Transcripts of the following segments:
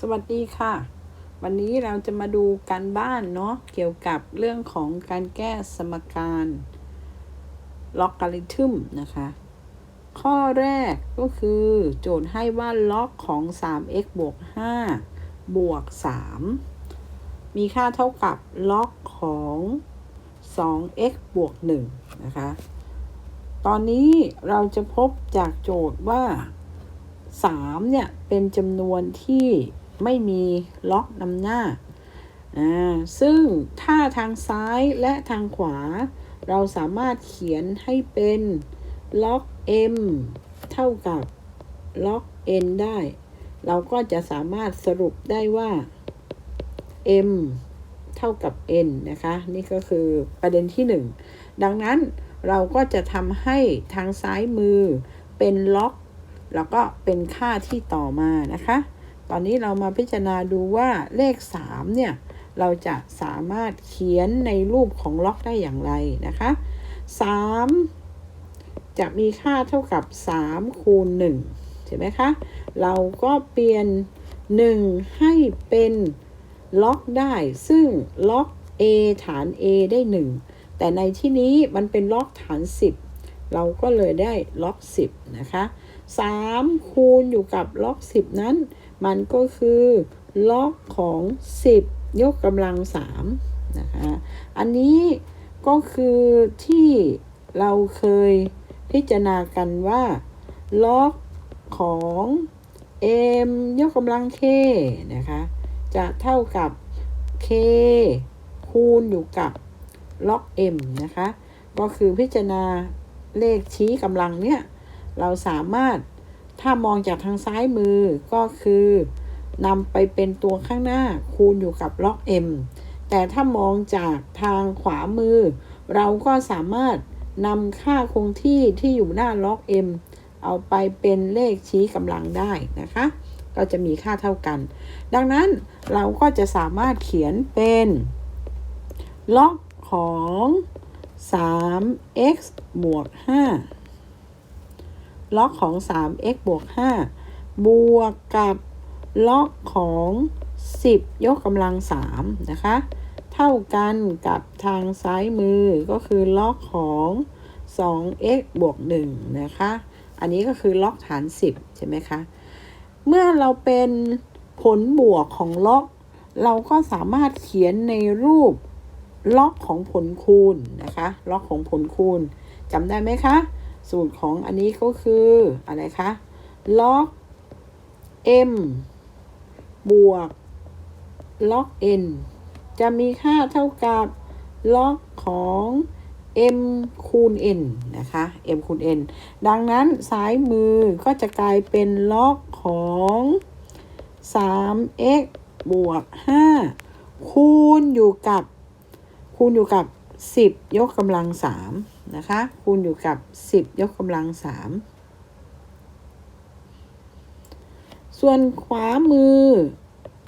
สวัสดีค่ะ วันนี้เราจะมาดูการบ้านเนาะเกี่ยวกับเรื่องของการแก้สมการล็อกการิทึมนะคะ ข้อแรกก็คือโจทย์ให้ว่าล็อกของ 3x บวก 5 บวก 3 มีค่าเท่ากับล็อกของ 2x บวก 1 นะคะ ตอนนี้เราจะพบจากโจทย์ว่า3เนี่ย เป็นจำนวนที่ ไม่มีล็อกนำหน้า อ่า ซึ่งถ้าทางซ้ายและทางขวา เราสามารถเขียนให้เป็นล็อก m เท่ากับล็อก n ได้ เราก็จะสามารถสรุปได้ว่า m เท่ากับ n นะคะ นี่ก็คือประเด็นที่ 1 ดังนั้นเราก็จะทำให้ทางซ้ายมือเป็นล็อก แล้วก็เป็นค่าที่ต่อมานะคะ ตอนนี้เรามาพิจารณาดูว่าเลข 3 เนี่ย เราจะสามารถเขียนในรูปของล็อกได้อย่างไรนะคะ 3 จะมีค่าเท่ากับ 3 คูณ1ใช่ไหมคะ เราก็เปลี่ยน 1 ให้เป็นล็อกได้ ซึ่งล็อก a ฐาน a ได้ 1 แต่ในที่นี้มันเป็นล็อกฐาน 10 เราก็เลยได้ล็อก 10 นะคะ 3 คูณอยู่กับล็อก 10 นั้น มันก็คือล็อกของ 10 ยกกำลัง3นะคะ อันนี้ก็คือที่เราเคยพิจารณากันว่า ล็อกของ m ยกกำลัง k นะคะ จะเท่ากับ k คูณอยู่กับล็อก m นะคะ ก็คือพิจารณาเลขชี้กำลังเนี่ย เราสามารถ ถ้ามองจากทางซ้ายมือก็คือนำไปเป็นตัวข้างหน้าคูณอยู่กับล็อก m แต่ถ้ามองจากทางขวามือ เราก็สามารถนำค่าคงที่ที่อยู่หน้าล็อก m เอาไปเป็นเลขชี้กำลังได้นะคะ ก็จะมีค่าเท่ากัน ดังนั้นเราก็จะสามารถเขียนเป็นล็อกของ 3x บวก 5 ล็อกของ 3x บวก 5 บวกกับล็อกของ 10 ยกกำลัง 3 นะคะ เท่ากันกับทางซ้ายมือก็คือล็อกของ 2x บวก 1 นะคะ อันนี้ก็คือล็อกฐาน 10 ใช่ไหมคะ เมื่อเราเป็นผลบวกของล็อก เราก็สามารถเขียนในรูปล็อกของผลคูณนะคะ ล็อกของผลคูณจำได้ไหมคะ สูตรของอันนี้ก็คืออะไรคะล็อก m บวกล็อก n จะมีค่าเท่ากับล็อกของ m คูณ n นะคะ m คูณ n ดังนั้นซ้ายมือก็จะกลายเป็นล็อกของ 3x บวก 5 คูณอยู่กับ คูณอยู่กับ 10 ยกกำลัง3นะคะ คูณอยู่กับ 10 ยกกำลัง3ส่วนขวามือ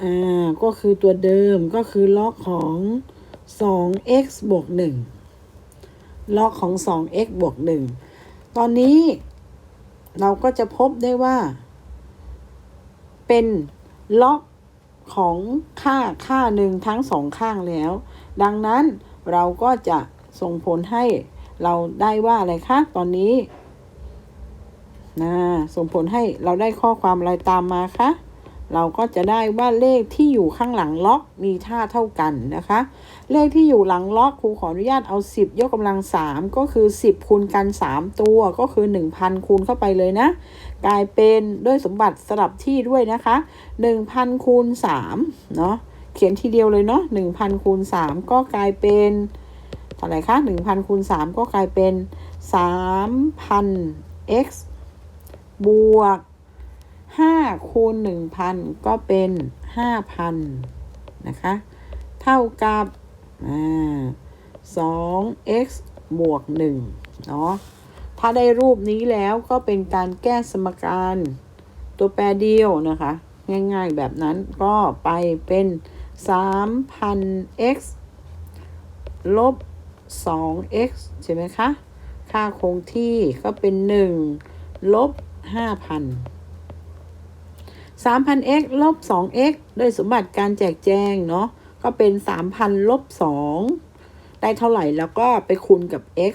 อ่า ก็คือตัวเดิมก็คือล็อกของ 2x บวก1ล็อกของ 2x บวก1ตอนนี้เราก็จะพบได้ว่า เป็นล็อกของค่าค่าหนึ่งทั้งสองข้างแล้ว ดังนั้น เราก็จะส่งผลให้เราได้ว่าอะไรคะตอนนี้นะส่งผลให้เราได้ข้อความอะไรตามมาคะเราก็จะได้ว่าเลขที่อยู่ข้างหลังล็อกมีท่าเท่ากันนะคะ เลขที่อยู่หลังล็อกครูขออนุญาตเอา 10 ยกกำลัง 3 ก็คือ 10 คูณกัน 3 ตัวก็คือ 1,000 คูณเข้าไปเลยนะ กลายเป็นด้วยสมบัติสลับที่ด้วยนะคะ 1,000 คูณ3เนาะ เขียนทีเดียวเลยเนาะ1,000คูณ3ก็กลายเป็นเท่าไหร่คะ1,000คูณ3ก็กลายเป็น3,000 x บวก5คูณ1,000ก็เป็น5,000นะคะ เท่ากับอ่า 2x บวก1เนาะถ้าได้รูปนี้แล้วก็เป็นการแก้สมการตัวแปรเดียวนะคะ ง่ายๆแบบนั้นก็ไปเป็น 3,000x ลบ 2x ใช่ไหมคะ ค่าคงที่ก็เป็น 1 ลบ 5,000 3,000x ลบ 2x ด้วยสมบัติการแจกแจงเนาะ ก็เป็น 3,000 ลบ 2 ได้เท่าไหร่แล้วก็ไปคูณกับ x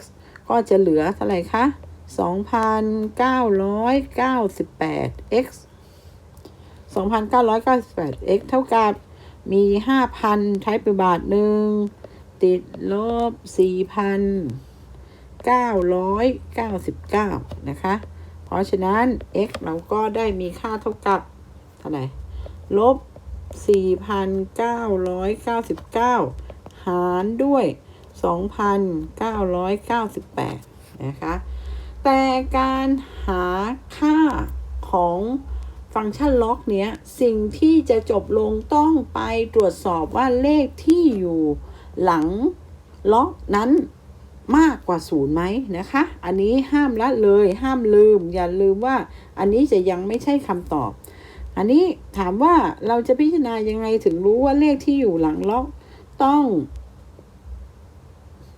ก็จะเหลือเท่าไหร่คะ 2,998x 2,998x เท่ากับ มี5,000ใช้ไปบาทหนึ่ง ติดลบ4,999นะคะ เพราะฉะนั้น x เราก็ได้มีค่าเท่ากับ เท่าไหร่ ลบ4,999หารด้วย2,998นะคะ แต่การหาค่าของ ฟังก์ชันล็อกเนี้ย สิ่งที่จะจบลงต้องไปตรวจสอบว่าเลขที่อยู่หลังล็อกนั้นมากกว่าศูนย์ไหมนะคะ อันนี้ห้ามละเลยห้ามลืม อย่าลืมว่าอันนี้จะยังไม่ใช่คำตอบ อันนี้ถามว่าเราจะพิจารณายังไงถึงรู้ว่าเลขที่อยู่หลังล็อกต้อง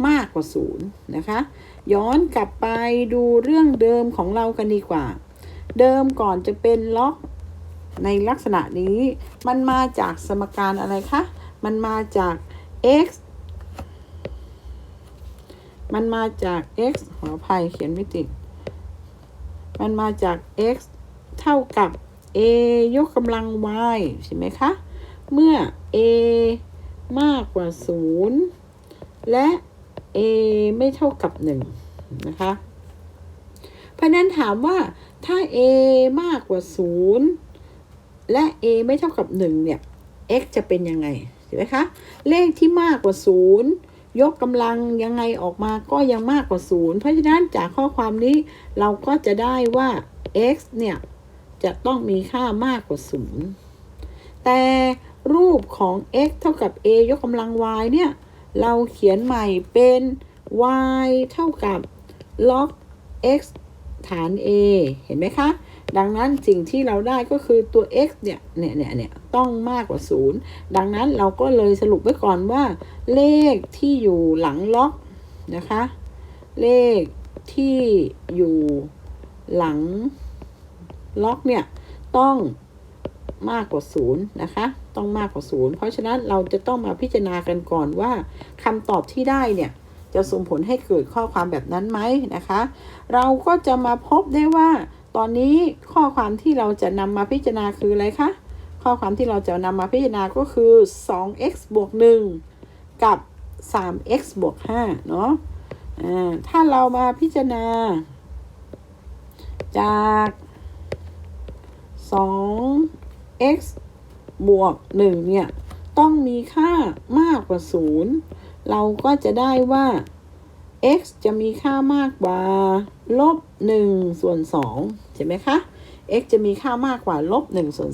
มากกว่าศูนย์นะคะ ย้อนกลับไปดูเรื่องเดิมของเรากันดีกว่า เดิมก่อนจะเป็นล็อกในลักษณะนี้ มันมาจากสมการอะไรคะ มันมาจาก x มันมาจาก x ขออภัยเขียนไม่ติด มันมาจาก x เท่ากับ a ยกกำลัง y ใช่ไหมคะ เมื่อ a มากกว่า 0 และ a ไม่เท่ากับ 1 นะคะ เพราะนั้นถามว่า ถ้า a มากกว่า 0 และ a ไม่เท่ากับ 1 เนี่ย x จะเป็นยังไงเห็นไหมคะ เลขที่มากกว่า 0 ยกกำลังยังไงออกมาก็ยังมากกว่า 0 เพราะฉะนั้นจากข้อความนี้เราก็จะได้ว่า x เนี่ย จะต้องมีค่ามากกว่า 0 แต่รูปของ x เท่ากับ a ยกกำลัง y เนี่ย เราเขียนใหม่เป็น y เท่ากับ log x ฐาน a เห็นไหมคะ ดังนั้นสิ่งที่เราได้ก็คือตัว x เนี่ย เนี่ยเนี่ยเนี่ยต้องมากกว่า 0 ดังนั้นเราก็เลยสรุปไว้ก่อนว่า เลขที่อยู่หลังล็อกนะคะ เลขที่อยู่หลังล็อกเนี่ยต้องมากกว่าศูนย์นะคะ ต้องมากกว่าศูนย์เพราะฉะนั้นเราจะต้องมาพิจารณากันก่อนว่าคำตอบที่ได้เนี่ย จะส่งผลให้เกิดข้อความแบบนั้นไหมนะคะ เราก็จะมาพบได้ว่า ตอนนี้ข้อความที่เราจะนำมาพิจารณาคืออะไรคะข้อความที่เราจะนำมาพิจารณาก็คือ 2x บวก1กับ 3x บวก5เนาะถ้าเรามาพิจารณา จาก 2x บวก1เนี่ย ต้องมีค่ามากกว่า 0 เราก็จะได้ว่า x จะมีค่ามากกว่าลบ1ส่วน2ใช่ไหมคะ x จะมีค่ามากกว่าลบ1ส่วน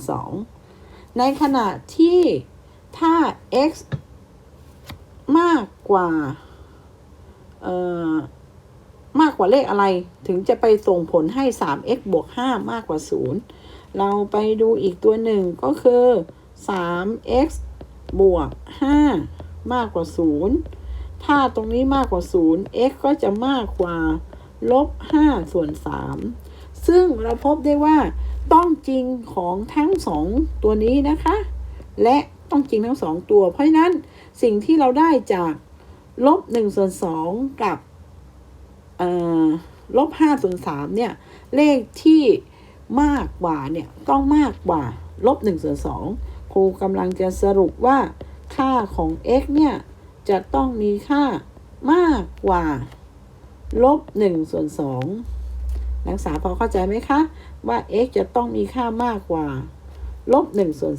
2ในขณะที่ถ้า x มากกว่าเอ่อมากกว่าเลขอะไรถึงจะไปส่งผลให้ 3x บวก 5 มากกว่า 0 เราไปดูอีกตัวหนึ่งก็คือ 3x บวก 5 มากกว่า 0 ถ้าตรงนี้มากกว่า 0 x ก็จะมากกว่าลบ5ส่วน 3 ซึ่งเราพบได้ว่าต้องจริงของทั้ง 2 ตัวนี้นะคะ และต้องจริงทั้ง 2 ตัว เพราะฉะนั้นสิ่งที่เราได้จากลบ1ส่วน2กับลบ5ส่วน3เนี่ย เลขที่มากกว่าเนี่ย ต้องมากกว่าลบ1ส่วน2ครูกำลังจะสรุปว่า ค่าของ x เนี่ย จะต้องมีค่ามากกว่าลบ1ส่วน2นักศึกษาพอเข้าใจไหมคะ ว่า x จะต้องมีค่ามากกว่าลบ1ส่วน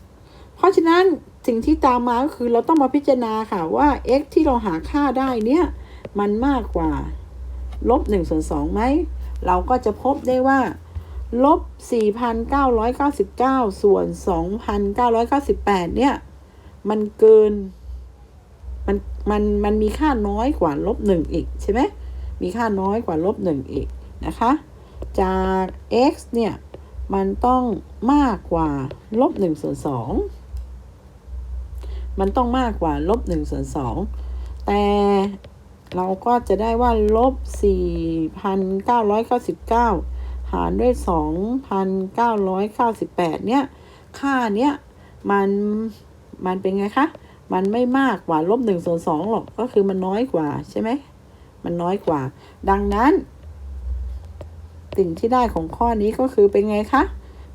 2เพราะฉะนั้นสิ่งที่ตามมาก็คือเราต้องมาพิจารณาค่ะว่า x ที่เราหาค่าได้เนี่ย มันมากกว่าลบ1ส่วน2ไหม เราก็จะพบได้ว่าลบ 4,999 ส่วน 2,998 เนี่ย มันเกิน มัน มัน มันมีค่าน้อยกว่าลบ1อีกใช่ไหมมีค่าน้อยกว่าลบ1อีกนะคะ จาก x เนี่ย มันต้องมากกว่าลบ1ส่วน2มันต้องมากกว่าลบ1ส่วน2แต่เราก็จะได้ว่าลบ 4,999 หารด้วย 2,998 เนี่ย ค่าเนี้ย มัน มันเป็นไงคะ มันไม่มากกว่าลบ1ส่วน2หรอก ก็คือมันน้อยกว่าใช่ไหม มันน้อยกว่า ดังนั้น สิ่งที่ได้ของข้อนี้ก็คือเป็นไงคะ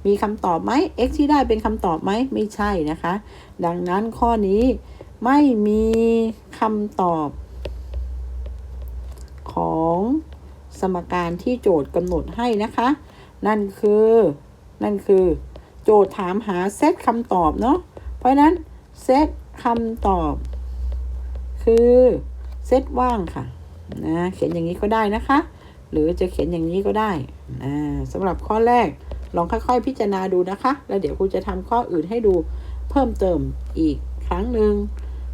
มีคำตอบไหม x ที่ได้เป็นคำตอบไหม ไม่ใช่นะคะ ดังนั้นข้อนี้ไม่มีคำตอบของสมการที่โจทย์กำหนดให้นะคะ นั่นคือ นั่นคือ โจทย์ถามหาเซตคำตอบเนาะเพราะนั้น เซตคำตอบ คือเซตว่างค่ะนะเขียนอย่างนี้ก็ได้นะคะ หรือจะเขียนอย่างนี้ก็ได้นะสำหรับข้อแรกลองค่อยๆ พิจารณาดูนะคะ แล้วเดี๋ยวครูจะทำข้ออื่นให้ดูเพิ่มเติมอีกครั้งหนึ่ง